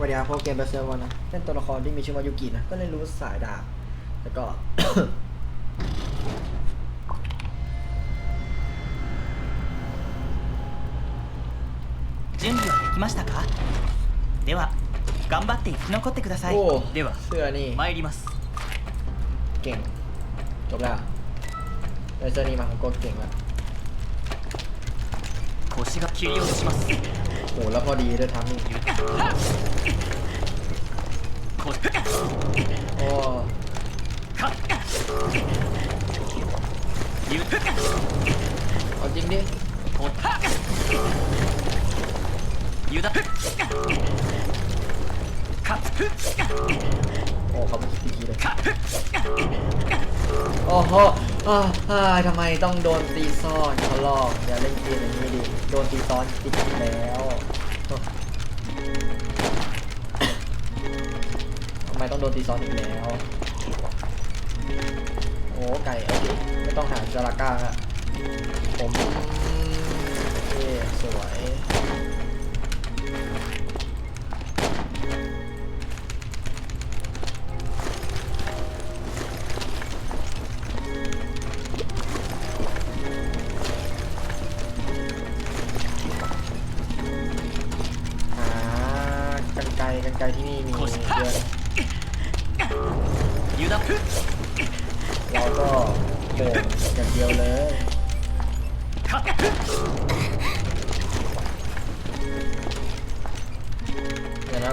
วันนี้ครับพวกเกมเบสเซอร์วันนะเป็นตัวละครที่มีชื่อว่ายูกินะ ก็เลยรู้สายดาบ แล้วก็ 準備はできましたかでは頑張って生き残ってください โอ้ では เสื้อนี่ 参ります เก่ง จบแล้วได้เสื้อนี่มาของโก็เก่งแล้ว 腰が切り落とします โหแล้วพอดีด้วยทามมิ่งโอ้เอาจริงดิโอ้ะขาไม่คิดดีเลยโอ้โห อ่าอ่าทำไมต้องโดนตีซ่อนเขาลอกอย่าเล่นเกมอย่างนี้ดิโดนตีซ้อนติดแล้วทำไมต้องโดนตีซ้อนอีกแล้ว โอ้ไก่โอเคไม่ต้องหาจาราก้าฮะผมเอสวย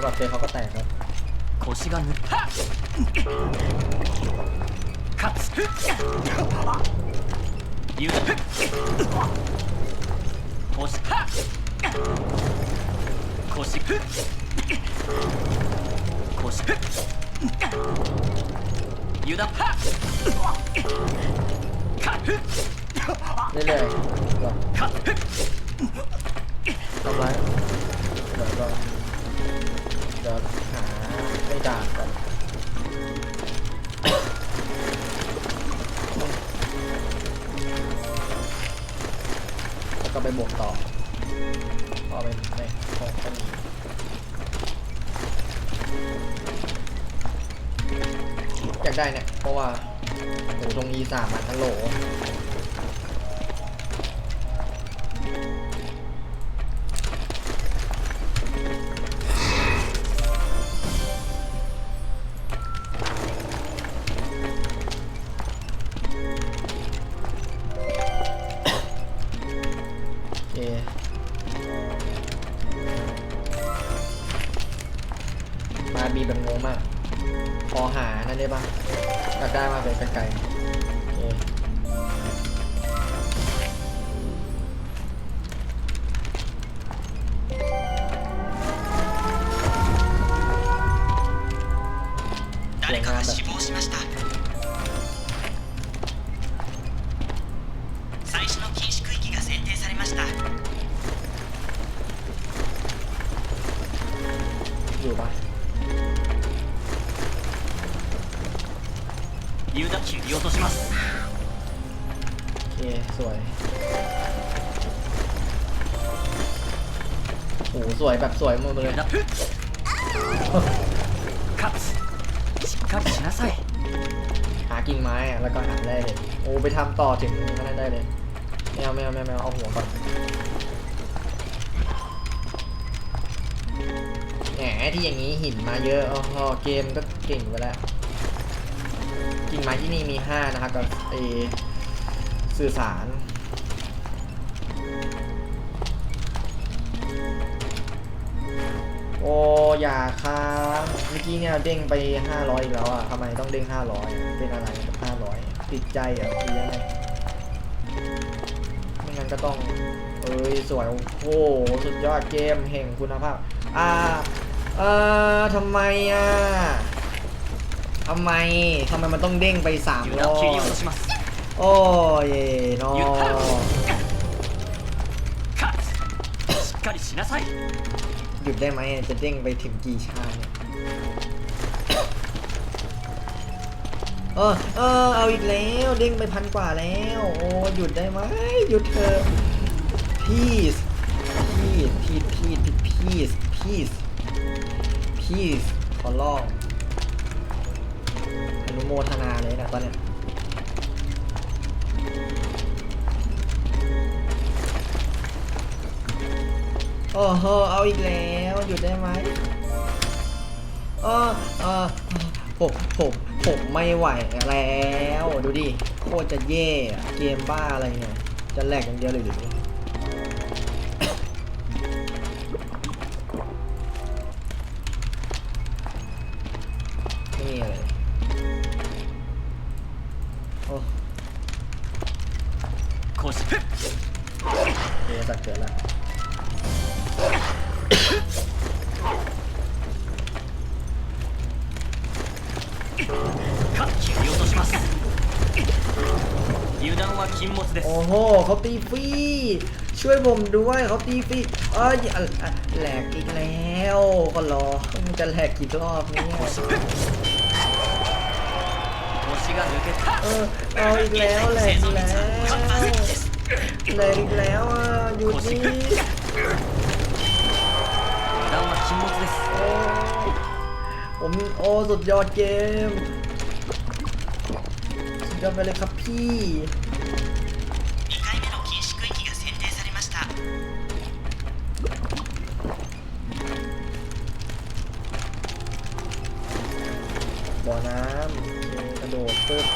อย่างนั้นแบบเฟยเขาก็แตกแล้ว 腰がぬかつゆだ腰腰腰ゆだか เรื่อยๆหรอ か ทำไรเดี๋ยวก็เดี๋ ยวหาไม่ด่างก่อนแล้วก็ไปบวกต่อพอไปในของคนนี้อยากได้เนี่ย เพราะว่าโหตรง E สามันฮัลโหล ได้ปะอยากได้มากเลยไกลๆ วยโอ้สวยแบบสวยหมดเลยครับครับนะใส่หากิ่งไม้แล้วก็หาได้เลย โอ้ไปทำต่อถึงนั่นได้เลยแมวแมวแมวแมวเอาหัวก่อนแหมที่อย่างนี้หินมาเยอะอ๋อเกมก็เก่งไปแล้วกิ่งไม้ที่นี่มีห้านะครับกับเอ สื่อสาร โออย่าครับเมื่อกี้เนี่ยเด้งไป 500อีกแล้วอะทำไมต้องเด้ง 500 เป็นอะไรกับ 500 ติดใจอะหรือยังไงไม่งั้นก็ต้อง เอ้ย สวย โอ้สุดยอดเกมแห่งคุณภาพ อ่า เออทำไมอะทำไม ทำไมมันต้องเด้งไป3รอบ โอ้ยน้องหยุดได้ไหมจะเด้งไปถึงกีชาเนี่ยเออเออเอาอีกแล้วเด้งไปพันกว่าแล้ว โอ้หยุดได้ไหมหยุดเถอะพีซพีซพีซพีซพีซพีซพีซขอร้องอนุโมทนาเลยนะตอนเนี้ย อ้โหเอาอีกแล้วหยุดได้ไหมเออเออผมผมผมไม่ไหวแล้ว ดูดิ โคตรจะแย่เกมบ้าอะไรเนี่ย จะแหลกอย่างเดียวเลยหรือ です โอ้โหเขาตีฟรีช่วยผมด้วยเขาตีฟรีเอ้ยอ่ะอ่ะแหลกอีกแล้วก็รอมันจะแหลกกี่รอบเนี่ย 腰が抜けた เออเอาอีกแล้วแหลกอีกแล้ว カッタースイッチです แหลกอีกแล้วอ่ะหยุดนี่ 油断は禁物です โอ้ผมโอ้สุดยอดเกมสุดยอดไปเลยครับพี่ ปึ๊บ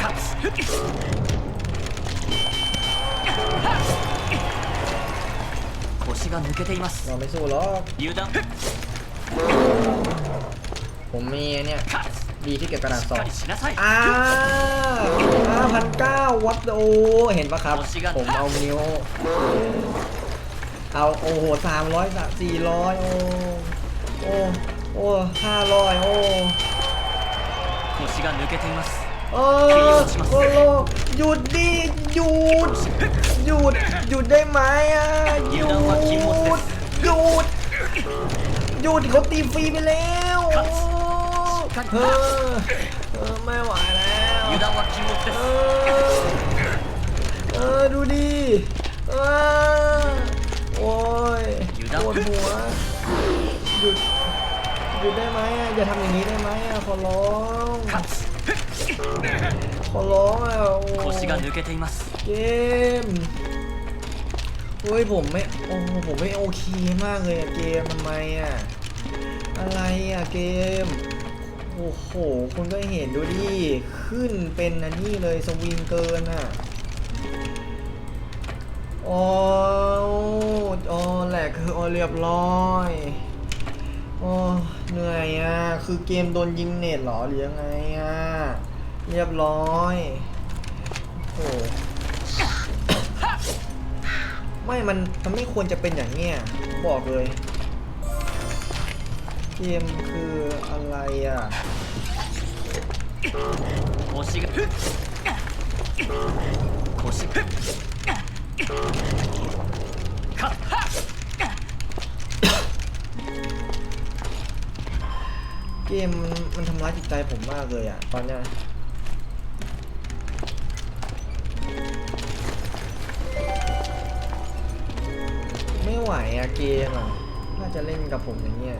勝つ腰が抜けています เราไม่สู้หรอก 油断 ผมมีไอ้เนี่ย 勝つ ดีที่เก็บกระดาษ しっ สอ か ง りしなさい อ้าห้าพันเก้าวัดโอเห็นปะครับ ผมเอานิ้ว เอาโอ้โหสามร้อยสี่ร้อยโอ้โอ้โอ้ห้าร้อยโอ้ 腰が抜けています เออโอ้โลหยุดดิหยุดหยุดหยุดได้ไหมอ่ะหยุดหยุดหยุดเขาตีฟรีไปแล้วโอ้เออเออไม่ไหวแล้ว 油断は禁物で เอ す จะทำอย่างนี้ได้ไหมอะขอร้องขอร้องอะโอ้เกมเฮ้ยผมไม่โอ้ผมไม่โอเคมากเลยอะเกมทำไมอะอะไรอะเกมโอ้โหคุณก็เห็นดูดิขึ้นเป็นอันนี้เลยสวิงเกินอะโอ้โอ้แหละคือโอเรียบร้อยโอ้ เหนื่อยอะ คือเกมโดนยิงเน็ตหรอหรือยังไงอะ เรียบร้อย โอ้ไม่ มัน มันไม่ควรจะเป็นอย่างเงี้ย บอกเลย เกมคืออะไรอะโอ้ชิก เกมมันมันทำร้ายจิตใจผมมากเลยอะ ตอนเนี้ยไม่ไหวอะเกมอะน่าจะเล่นกับผมอย่างเงี้ย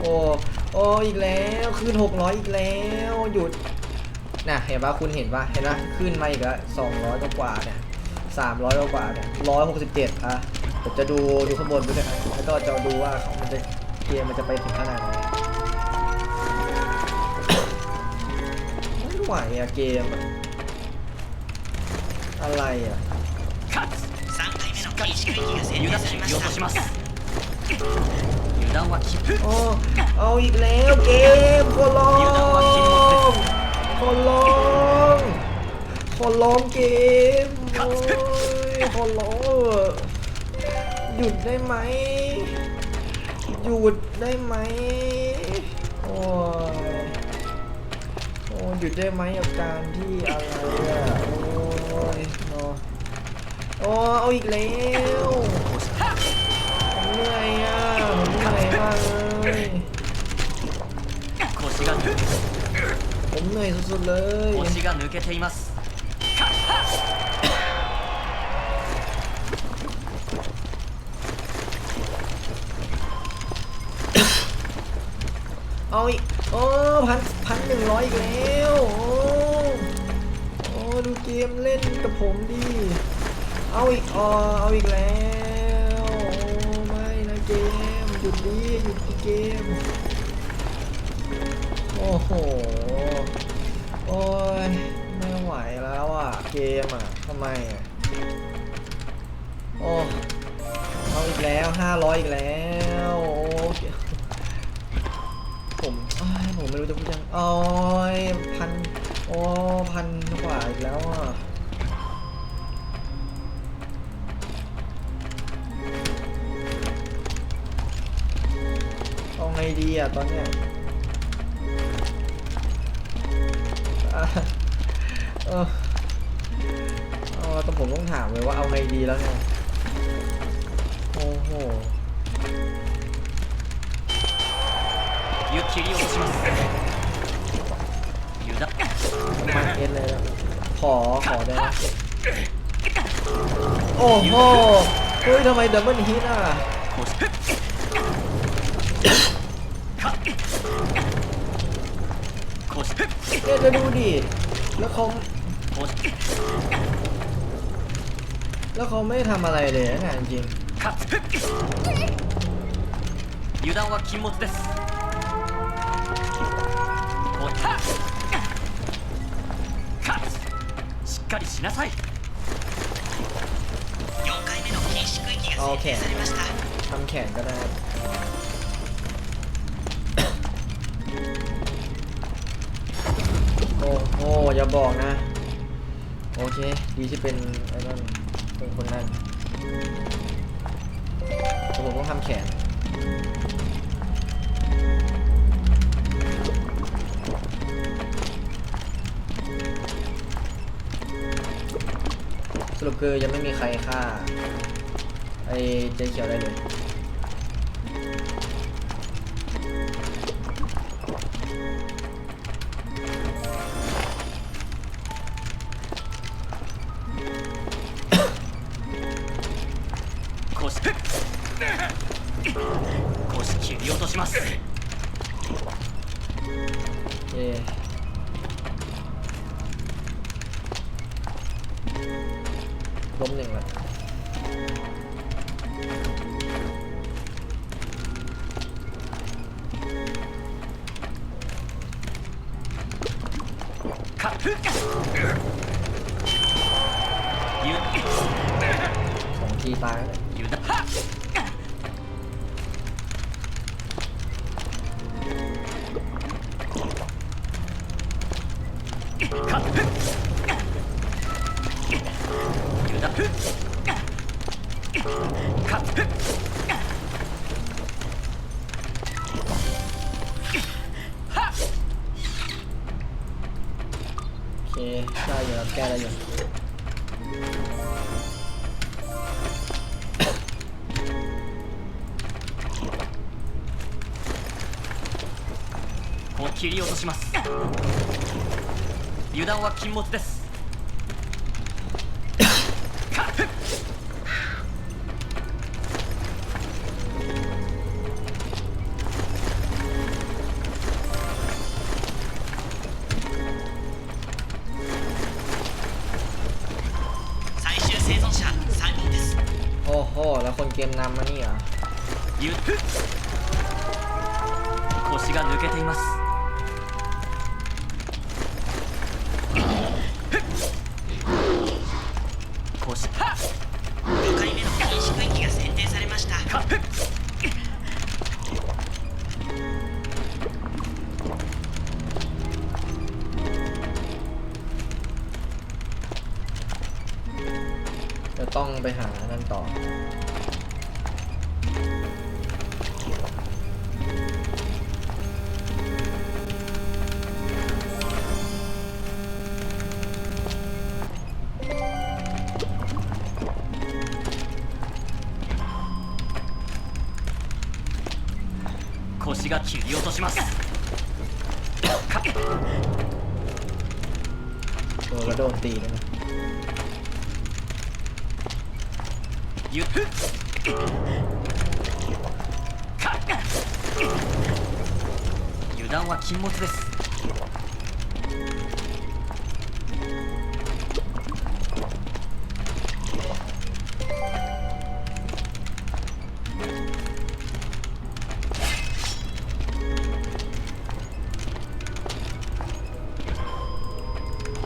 โอ้ โอ้ อีกแล้วขึ้นหกร้อยอีกแล้ว หยุด น่ะเห็นปะคุณเห็นปะเห็นปะขึ้นมาอีกแล้วสองร้อยกว่าเนี่ยสามร้อยกว่าเนี่ยร้อยหกสิบเจ็ดอะผมจะดูดูข้างบนด้วยนะแล้วก็จะดูว่ามันจะเกมมันจะไปถึงขนาดไหนไม่ไหวอะเกมอะไรอะโอ้เอาอีกแล้วเกมโคลอง ขอร้องขอร้องเกมโอ้ยขอร้องเถอะหยุดได้ไหม หยุดได้ไหม โอ้ยโอ้ยหยุดได้ไหมกับการที่อะไรอะโอ้ยเนาะโอ้เอาอีกแล้วผมเหนื่อยอะผมเหนื่อยมากเลยが ผมเหนื่อยสุดๆเลย 腰が抜けています เอาอีกโอ้พันพันหนึ่งร้อยอีกแล้วโอ้โอ้ดูเกมเล่นกับผมดิเอาอีกอ๋อเอาอีกแล้วโอ้ไม่นะเกมหยุดดิหยุดดิเกม โอ้โห โอ้ย ไม่ไหวแล้วอะ เกมอะทำไมอะ โอ้เอาอีกแล้ว500อีกแล้ว โอ้เกมผมอ้ยผมไม่รู้จะพูดยังโอ้ยพัน โอ้พันกว่าอีกแล้วอะเอาไงดีอะตอนเนี้ย อ่ะเออเอาแต่ผมต้องถามเลยว่าเอาไงดีแล้วเนี่ย โอ้โห 湯切り落とします湯だ มาเอ็นเลยนะขอ ขอได้ไหมโอ้โห เฮ้ยทำไมดับเบิลฮิตอ่ะ 腰腰 เนี่ยจะดูดิ แล้วเขา 腰 แล้วเขาไม่ทำอะไรเลยนะเนี่ยจริง 勝つ油断は禁物ですこう勝つしっかりしなさい4回目の禁止区域 ๆเอาแขน されました อย่าบอกนะ โอเค ดีที่เป็นไอ้นั่นเป็นคนนั่นแต่ผมต้องทำแขนสรุปคือยังไม่มีใครฆ่าไอ้เจ๊เขียวได้เลย สองทีตายแล้ว 切り落とします油断は禁物ですか 最終生存者3人です โอ้โห แล้วคนเกมนำมานี่เหรอ ゆ腰が抜けています 油断は禁物です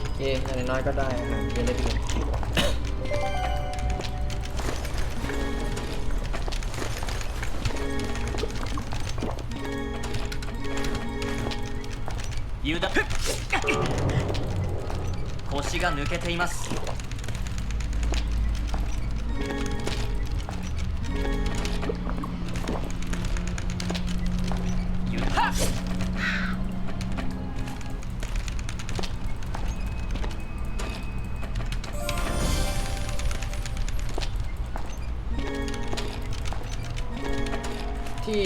โอเคอย่างน้อยๆก็ได้อาหารเยอะเลยทีเดียว けています油断 ที่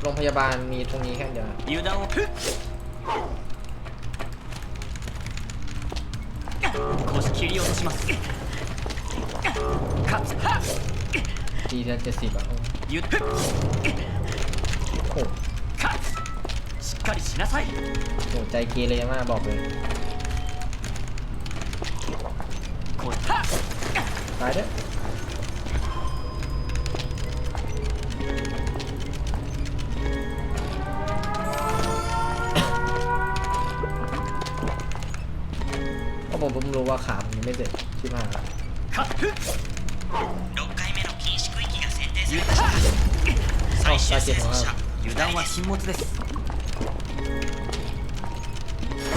โรงพยาบาลมีตรงนี้แค่เดียวนะ 油断を 腰切り落とします勝つ ตีเจ็ดสิบอ่ะ ゆっ โอ้โห 勝つしっかりしなさい โหใจเกเรมากบอกเลย こう ตายเด้อก็ผมเพิ่งรู้ว่าขาผมยัง ไม่เสร็จชิบหายละ 勝つ6回目の禁止区域が選定さゆっれました最終生存者油断は禁物です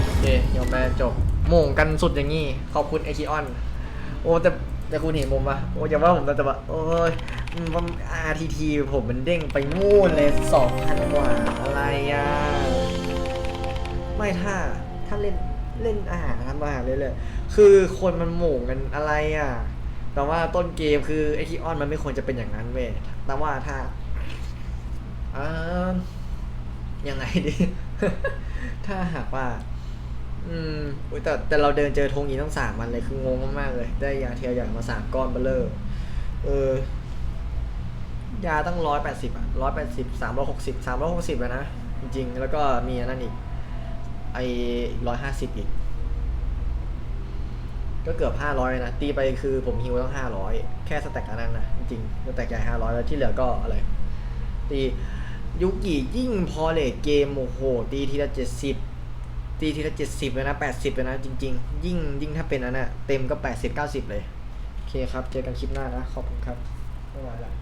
โอเคยอมแพ้จบโหม่งกันสุดอย่างงี้ ขอบคุณไอคิออน โอ้แต่แต่คุณเห็นผมปะโอ้อย่าว่าผมนะแต่ว่าโอ้ยมัน RTT ผมมันเด้งไปนู่นเลยสองพันกว่าอะไรอ่ะ ไม่ถ้าถ้าเล่น เล่นอาหารทำอาหารเลยเลยๆคือคนมันโหม่งกันอะไรอะ แต่ว่าต้นเกมคือไอคิออนมันไม่ควรจะเป็นอย่างนั้นเว้ยแต่ว่าถ้าอ่ายังไงดี ถ้าหากว่า อืมอุ๊ยแต่แต่เราเดินเจอธงนี้ต้องสามมันเลยคืองงมากๆเลย ได้ยาเทียวอย่างมาสามก้อนเบลเลอร์เออยาตั้งร้อยแปดสิบอะร้อยแปดสิบสามร้อยหกสิบสามร้อยหกสิบแล้วนะ จริงๆ แล้วก็มีอันนั่นอีก ไอ้ร้อยห้าสิบอีก ก็เกือบห้าร้อยนะ ตีไปคือผมฮิวต้องห้าร้อยแค่สแต็กอันนั้นนะ จริงสแต็กใหญ่ห้าร้อยแล้วที่เหลือก็อะไร ตียุกิยิ่งพอเลทเกมโอ้โห ตีทีละเจ็ดสิบตีทีละเจ็ดสิบเลยนะแปดสิบเลยนะจริง ๆ ยิ่งยิ่งถ้าเป็นอันน่ะเต็มก็แปดสิบเก้าสิบเลย โอเคครับ เจอกันคลิปหน้านะ ขอบคุณครับไม่ไหวละ